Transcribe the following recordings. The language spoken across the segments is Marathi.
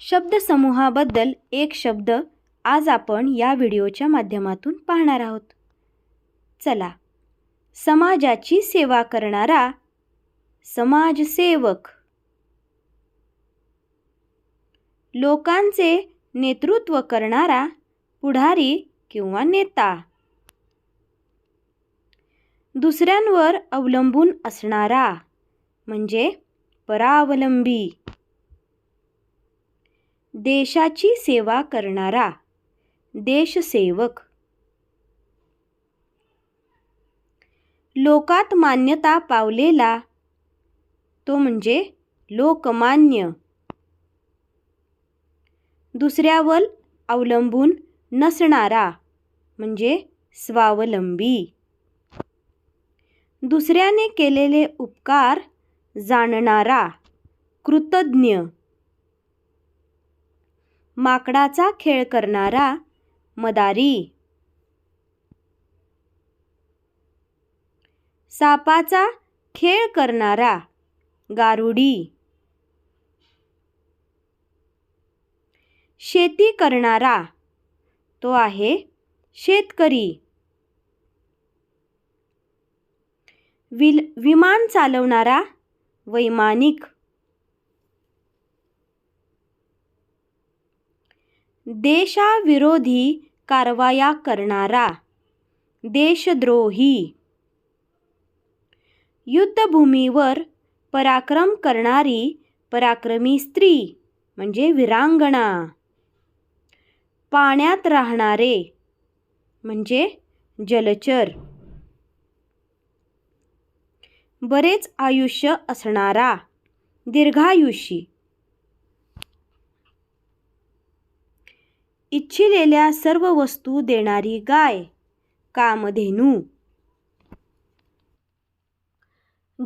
शब्दसमूहाबद्दल एक शब्द आज आपण या व्हिडिओच्या माध्यमातून पाहणार आहोत. चला समाजाची सेवा करणारा समाजसेवक. लोकांचे नेतृत्व करणारा पुढारी किंवा नेता. दुसऱ्यांवर अवलंबून असणारा म्हणजे परावलंबी. देशाची सेवा करणारा. देशसेवक. लोकात मान्यता पावलेला. तो म्हणजे लोकमान्य. दुसऱ्यावर अवलंबून नसणारा म्हणजे स्वावलंबी. दुसऱ्याने केलेले उपकार जाणणारा कृतज्ञ. माकडाचा खेळ करणारा मदारी. सापाचा खेळ करणारा गारुडी. शेती करणारा तो आहे शेतकरी. विल विमान चालवणारा वैमानिक. देशाविरोधी कारवाया करणारा देशद्रोही. युद्धभूमीवर पराक्रम करणारी पराक्रमी स्त्री म्हणजे विरांगणा. पाण्यात राहणारे म्हणजे जलचर. बरेच आयुष्य असणारा दीर्घायुषी इच्छिलेल्या सर्व वस्तू देणारी गाय कामधेनू.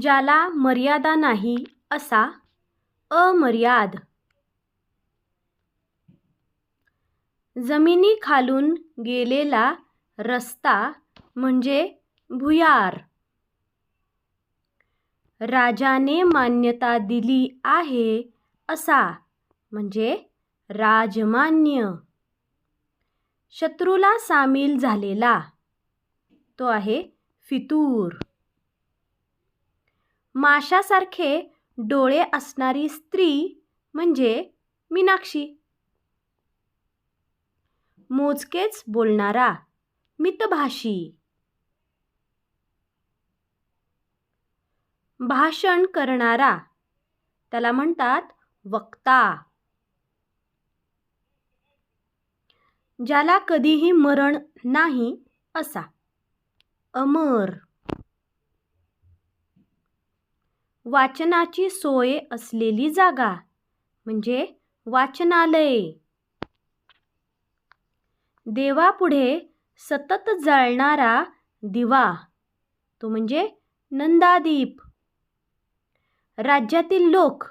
ज्याला मर्यादा नाही असा अमर्याद. जमिनी खालून गेलेला रस्ता म्हणजे भुयार. राजाने मान्यता दिली आहे असा म्हणजे राजमान्य. शत्रूला सामील झालेला. तो आहे फितूर. माशासारखे डोळे असणारी स्त्री म्हणजे मीनाक्षी. मोजकेच बोलणारा मितभाषी. भाषण करणारा. त्याला म्हणतात वक्ता. ज्याला कधीही मरण नाही असा. अमर. वाचनाची सोय असलेली जागा म्हणजे वाचनालय. देवापुढे सतत जळणारा दिवा तो म्हणजे नंदादीप. राज्यातील लोक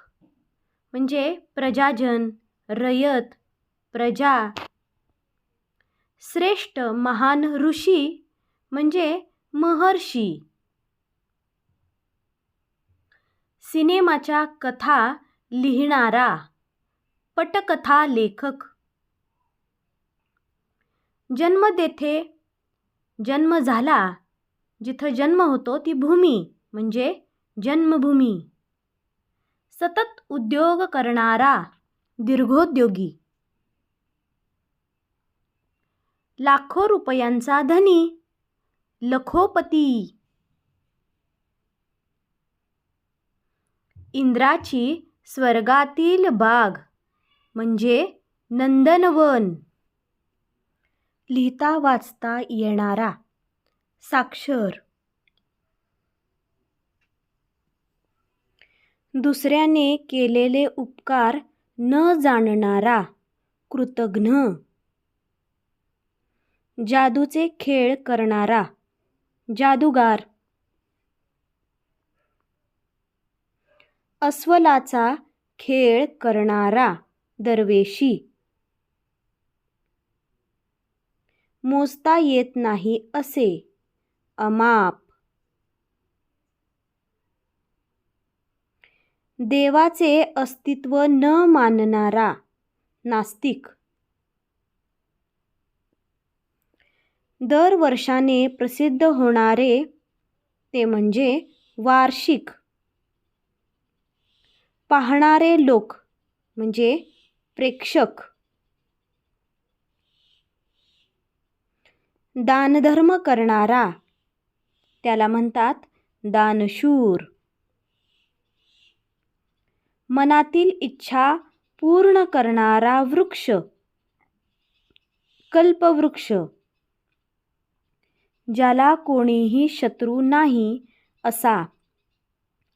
म्हणजे प्रजाजन रयत प्रजा. श्रेष्ठ महान ऋषी म्हणजे महर्षी. सिनेमाच्या कथा लिहिणारा पटकथा लेखक. जन्म तेथे जन्म झाला जिथं जन्म होतो ती भूमी म्हणजे जन्मभूमी. सतत उद्योग करणारा दीर्घोद्योगी. लाखो रुपयांचा धनी. लखोपती. इंद्राची स्वर्गातील बाग म्हणजे नंदनवन. लिहिता वाचता येणारा साक्षर. दुसऱ्याने केलेले उपकार न जाणणारा कृतघ्न. जादूचे खेळ करणारा. जादूगार. अस्वलाचा खेळ करणारा दरवेशी. मोजता येत नाही असे. अमाप. देवाचे अस्तित्व न मानणारा नास्तिक. दर वर्षाने प्रसिद्ध होणारे ते म्हणजे वार्षिक. पाहणारे लोक म्हणजे प्रेक्षक. दानधर्म करणारा त्याला म्हणतात दानशूर. मनातील इच्छा पूर्ण करणारा वृक्ष कल्पवृक्ष. ज्याला कोणीही शत्रू नाही असा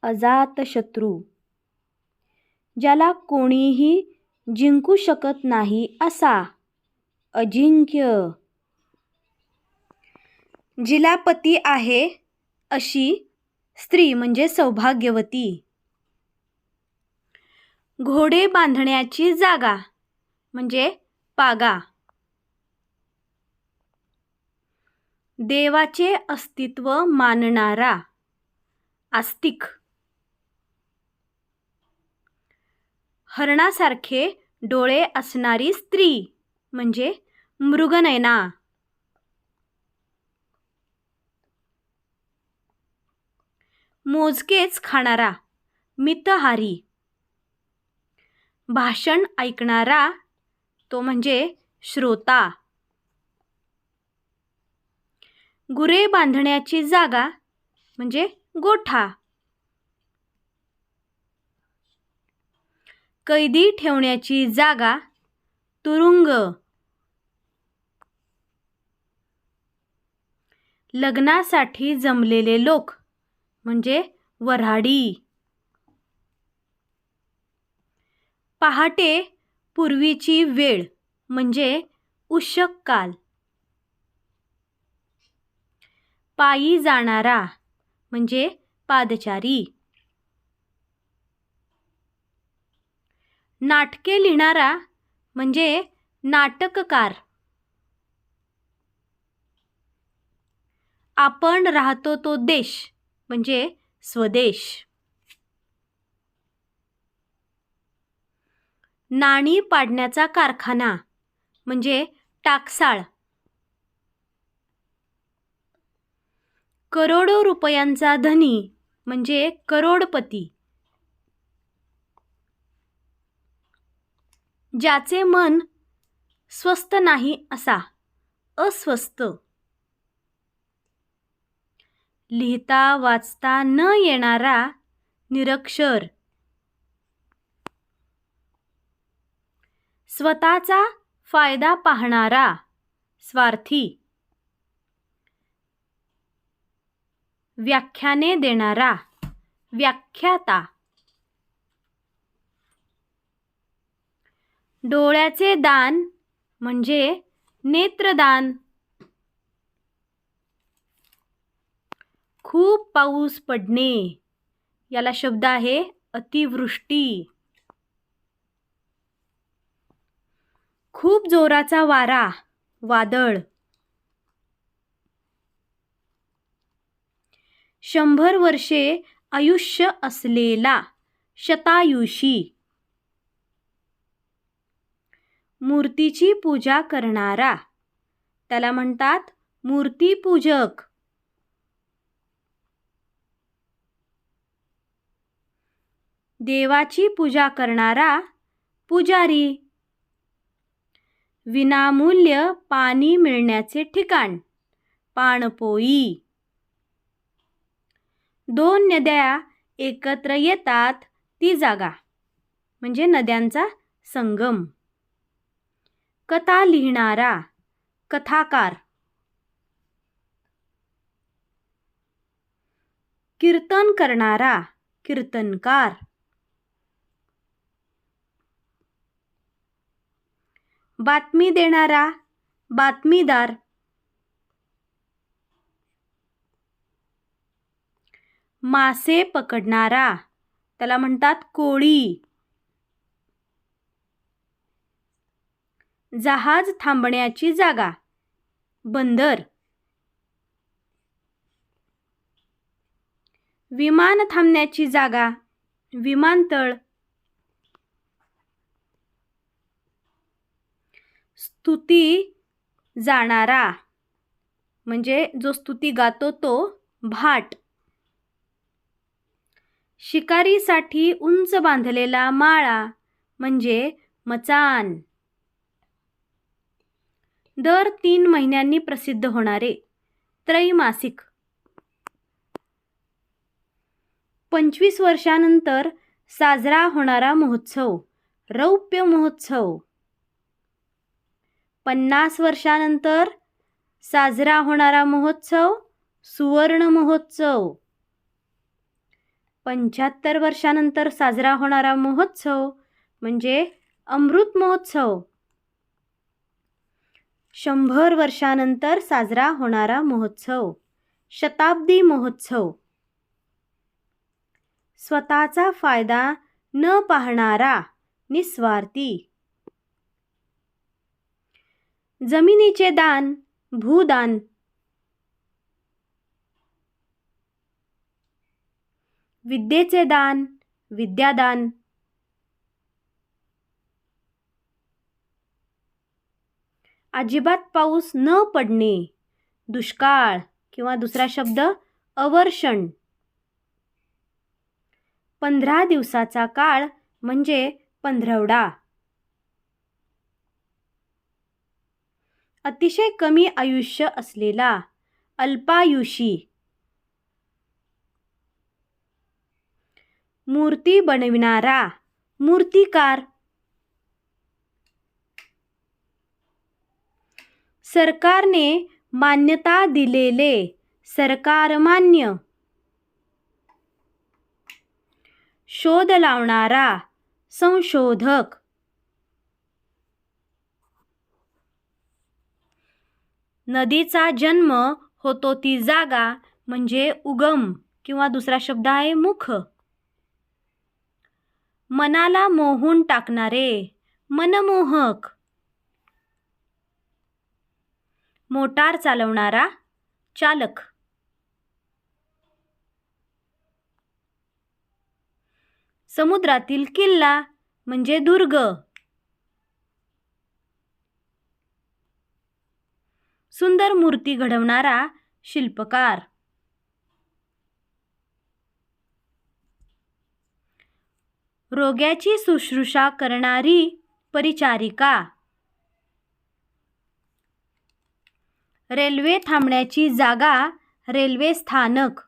अजातशत्रू. ज्याला कोणीही जिंकू शकत नाही असा अजिंक्य. जिला पती आहे अशी स्त्री म्हणजे सौभाग्यवती. घोडे बांधण्याची जागा म्हणजे पागा. देवाचे अस्तित्व मानणारा. आस्तिक. हरणासारखे डोळे असणारी स्त्री म्हणजे मृगनयना. मोजकेच खाणारा मितहारी. भाषण ऐकणारा तो म्हणजे श्रोता. गुरे बांधण्याची जागा म्हणजे गोठा. कैदी ठेवण्याची जागा तुरुंग. लग्नासाठी जमलेले लोक म्हणजे वऱ्हाडी. पहाटे पूर्वीची वेळ म्हणजे उषक काल. पायी जाणारा म्हणजे पादचारी. नाटके लिहिणारा म्हणजे नाटककार. आपण राहतो तो देश म्हणजे स्वदेश. नाणी पाडण्याचा कारखाना म्हणजे टाकसाळ. करोडो रुपयांचा धनी म्हणजे करोडपती. ज्याचे मन स्वस्थ नाही असा अस्वस्थ. लिहिता वाचता न येणारा निरक्षर. स्वतःचा फायदा पाहणारा स्वार्थी. व्याख्याने देणारा व्याख्याता. डोळ्याचे दान म्हणजे नेत्रदान. खूप पाऊस पडणे. याला शब्द आहे अतिवृष्टी. खूप जोराचा वारा वादळ. शंभर वर्षे आयुष्य असलेला शतायुषी. मूर्तीची पूजा करणारा. त्याला म्हणतात मूर्तीपूजक. देवाची पूजा करणारा पुजारी. विनामूल्य पाणी मिळण्याचे ठिकाण. पाणपोई. दोन नद्या एकत्र येतात ती जागा. म्हणजे नद्यांचा संगम. कथा लिहिणारा कथाकार. कीर्तन करणारा कीर्तनकार. बातमी देणारा बातमीदार. मासे पकडणारा. त्याला म्हणतात कोळी. जहाज थांबण्याची जागा. बंदर. विमान थांबण्याची जागा. विमानतळ. स्तुती जाणारा. म्हणजे जो स्तुती गातो तो भाट. शिकारीसाठी उंच बांधलेला माळा म्हणजे मचान. दर तीन महिन्यांनी प्रसिद्ध होणारे त्रैमासिक. पंचवीस वर्षानंतर साजरा होणारा महोत्सव रौप्य महोत्सव. पन्नास वर्षानंतर साजरा होणारा महोत्सव सुवर्ण महोत्सव. पंच्याहत्तर वर्षानंतर साजरा होणारा महोत्सव म्हणजे अमृत महोत्सव. शंभर वर्षानंतर साजरा होणारा महोत्सव शताब्दी महोत्सव. स्वतःचा फायदा न पाहणारा निस्वार्थी. जमिनीचे दान भूदान विद्येचे दान विद्यादान. अजिबात पाऊस न पडणे दुष्काळ किंवा दुसरा शब्द अवर्षण. पंधरा दिवसाचा काळ म्हणजे पंधरवडा. अतिशय कमी आयुष्य असलेला अल्पायुषी मूर्ती बनविणारा मूर्तिकार सरकारने मान्यता दिलेले सरकारमान्य शोध लावणारा संशोधक नदीचा जन्म होतो ती जागा म्हणजे उगम किंवा दुसरा शब्द आहे मुख. मनाला मोहून टाकणारे. मनमोहक. मोटार चालवणारा चालक. समुद्रातील किल्ला म्हणजे दुर्ग. सुंदर मूर्ती घडवणारा शिल्पकार. रोग्याची शुश्रूषा करणारी परिचारिका. रेल्वे थांबण्याची जागा रेल्वे स्थानक.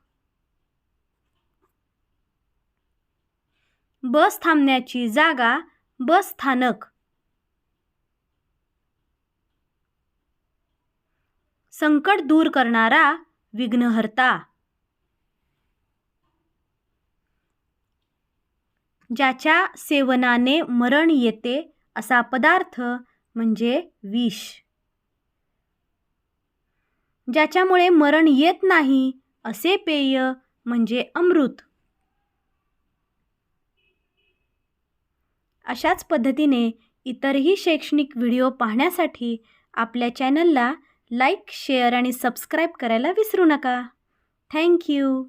बस थांबण्याची जागा बस स्थानक. संकट दूर करणारा विघ्नहर्ता. ज्याच्या सेवनाने मरण येते असा पदार्थ म्हणजे विष. ज्याच्यामुळे मरण येत नाही असे पेय म्हणजे अमृत. अशाच पद्धतीने इतरही शैक्षणिक व्हिडिओ पाहण्यासाठी आपल्या चॅनलला लाईक शेअर आणि सबस्क्राईब करायला विसरू नका. थँक्यू